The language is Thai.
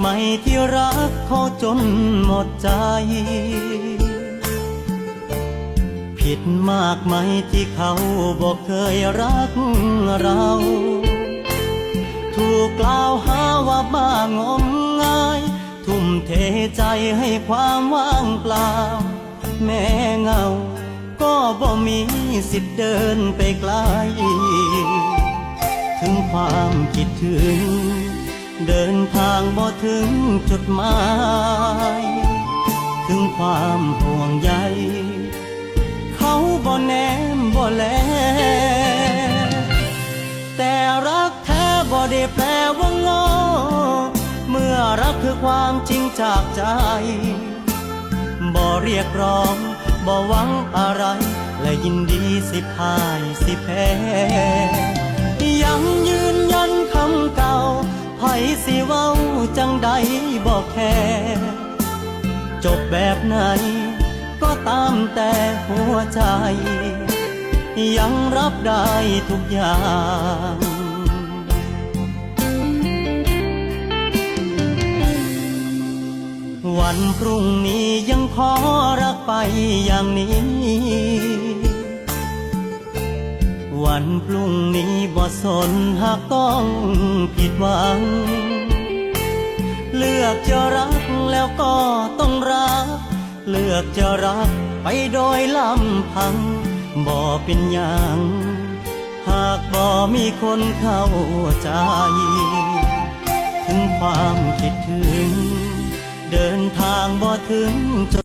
ไหมที่รักเขาจนหมดใจ ผิดมากไหมที่เขาบอกเคยรักเรา ถูกกล่าวหาว่าบ้างมงาย ทุ่มเทใจให้ความว่างเปล่า แม่เงา ก็บ่มีสิทธิ์เดินไปไกล ถึงความคิดถึง เดินทางบ่ถึงจุดหมาย ถึงความห่วงใย เขาบ่แนมบ่แล แต่รักแท้บ่ได้แปลว่างอ เมื่อรักคือความจริงจากใจ บ่เรียกร้องบ่หวังอะไร และยินดีสิพ่ายสิแพ้ สิเว้าจังใดบอกแค่จบแบบไหน ก็ตามแต่หัวใจ ยังรับได้ทุกอย่างวันพรุ่งนี้ยังขอรักไปอย่างนี้ วันพรุ่งนี้บ่สนหากต้องผิดหวัง เลือกจะรักแล้วก็ต้องรัก เลือกจะรักไปโดยลำพัง บ่เป็นอย่าง หากบ่มีคนเข้าใจ ถึงความคิดถึง เดินทางบ่ถึงจ